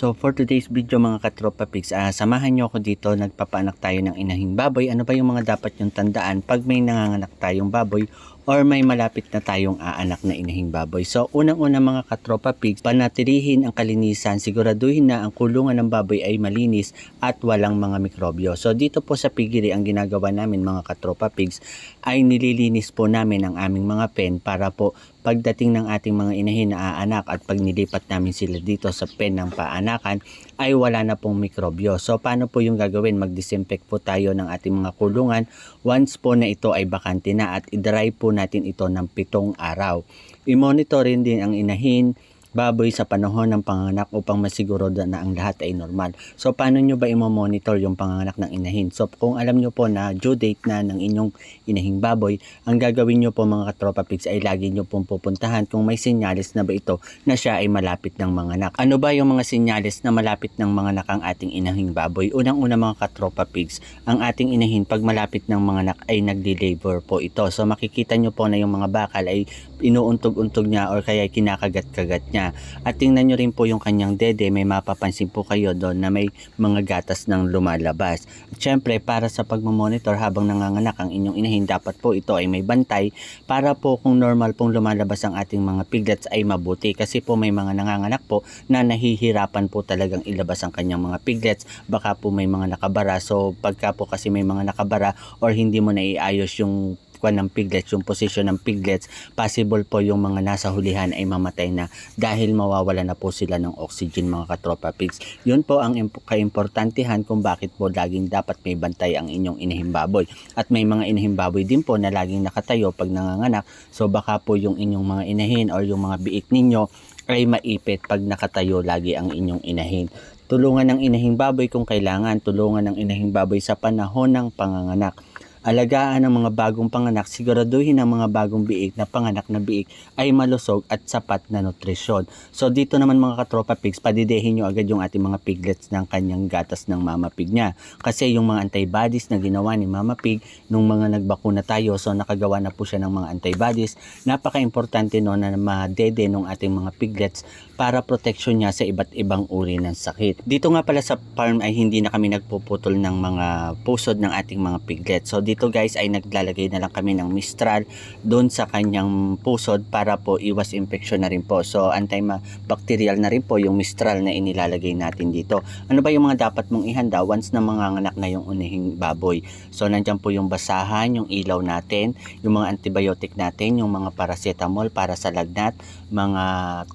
So for today's video mga katropa pigs, ah, samahan nyo ako dito, nagpapaanak tayo ng inahing baboy. Ano ba yung mga dapat yung tandaan pag may nanganganak tayong baboy or may malapit na tayong aanak na inahing baboy. So unang-una mga katropa pigs, panatilihin ang kalinisan, siguraduhin na ang kulungan ng baboy ay malinis at walang mga mikrobyo. So dito po sa pigiri ang ginagawa namin mga katropa pigs ay nililinis po namin ang aming mga pen para po pagdating ng ating mga inahin na aanak at pag nilipat namin sila dito sa pen ng paanakan ay wala na pong mikrobyo. So paano po yung gagawin? Mag-disinfect po tayo ng ating mga kulungan once po na ito ay bakante na at i-dry po natin ito ng pitong araw. I-monitor din ang inahin, baboy sa panahon ng panganak upang masiguro na ang lahat ay normal. So paano nyo ba i-monitor yung panganak ng inahin? So kung alam nyo po na due date na ng inyong inahing baboy, ang gagawin nyo po mga katropa pigs ay lagi nyo pong pupuntahan kung may sinyalis na ba ito na siya ay malapit ng manganak. Ano ba yung mga sinyalis na malapit ng manganak ang ating inahing baboy? Unang-una mga katropa pigs, ang ating inahin pag malapit ng manganak ay nagdi-labor po ito. So makikita nyo po na yung mga bakal ay inuuntog-untog niya or kaya kinakagat-kagat niya. At tingnan nyo rin po yung kanyang dede, may mapapansin po kayo doon na may mga gatas ng lumalabas. At syempre, para sa pagmamonitor habang nanganganak ang inyong inahin, dapat po ito ay may bantay para po kung normal pong lumalabas ang ating mga piglets ay mabuti. Kasi po may mga nanganganak po na nahihirapan po talagang ilabas ang kanyang mga piglets. Baka po may mga nakabara. So pagka po kasi may mga nakabara or hindi mo na iayos yung kwan ng piglets, yung posisyon ng piglets, possible po yung mga nasa hulihan ay mamatay na dahil mawawala na po sila ng oxygen mga katropa pigs. Yun po ang imp- kaimportantehan kung bakit po laging dapat may bantay ang inyong inahing baboy. At may mga inahing baboy din po na laging nakatayo pag nanganganak. So baka po yung inyong mga inahin or yung mga biik ninyo ay maipit pag nakatayo lagi ang inyong inahin. Tulungan ng inahing baboy kung kailangan, tulungan ng inahing baboy sa panahon ng panganganak alagaan ang mga bagong panganak, siguraduhin ang mga bagong biik na panganak na biik ay malusog at sapat na nutrisyon. So dito naman mga katropa pigs, padidehin nyo agad yung ating mga piglets ng kanyang gatas ng mama pig niya. Kasi yung mga antibodies na ginawa ni mama pig nung mga nagbakuna tayo, so nakagawa na po siya ng mga antibodies. Napaka-importante no na madede ng ating mga piglets para protection niya sa iba't ibang uri ng sakit. Dito nga pala sa farm ay hindi na kami nagpuputol ng mga pusod ng ating mga piglets. So dito guys ay naglalagay na lang kami ng Mistral doon sa kanyang pusod para po iwas infection na rin po. So antibacterial na rin po yung Mistral na inilalagay natin dito. Ano ba yung mga dapat mong ihanda once na manganganak na yung unihing baboy? So nandyan po yung basahan, yung ilaw natin, yung mga antibiotic natin, yung mga paracetamol para sa lagnat, mga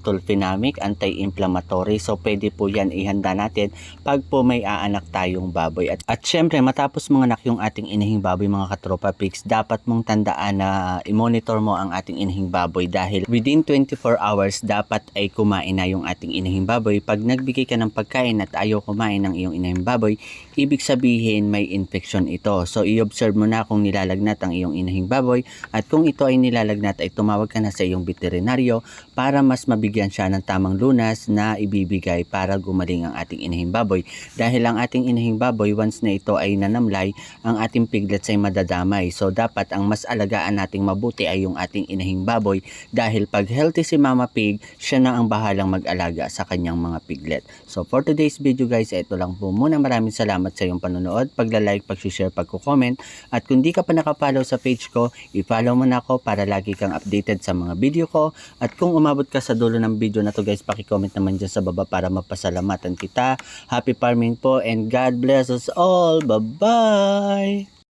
tulfinamic, anti-inflammatory. So pwede po yan ihanda natin pag po may aanak tayong baboy. At, at syempre matapos manganak yung ating inihing baboy mga katropa pigs, dapat mong tandaan na i-monitor mo ang ating inihing baboy dahil within 24 hours dapat ay kumain na yung ating inihing baboy. Pag nagbigay ka ng pagkain at ayaw kumain ng iyong inihing baboy, ibig sabihin may infection ito. So i-observe mo na kung nilalagnat ang iyong inihing baboy at kung ito ay nilalagnat ay tumawag ka na sa iyong veterinaryo para mas mabigyan siya ng tamang lunas na ibibigay para gumaling ang ating inihing baboy. Dahil ang ating inihing baboy once na ito ay nanamlay, ang ating piglets ay madadamay. So dapat ang mas alagaan nating mabuti ay yung ating inahing baboy dahil pag healthy si Mama Pig, siya na ang bahalang mag-alaga sa kanyang mga piglet. So for today's video guys, ito lang po muna. Maraming salamat sa iyong panonood, pagla-like, pag-share, pag-comment. At kung di ka pa nakapollow sa page ko, i-follow mo na ako para lagi kang updated sa mga video ko. At kung umabot ka sa dulo ng video na to guys, paki-comment naman dyan sa baba para mapasalamatan kita. Happy farming po and God bless us all. Bye-bye!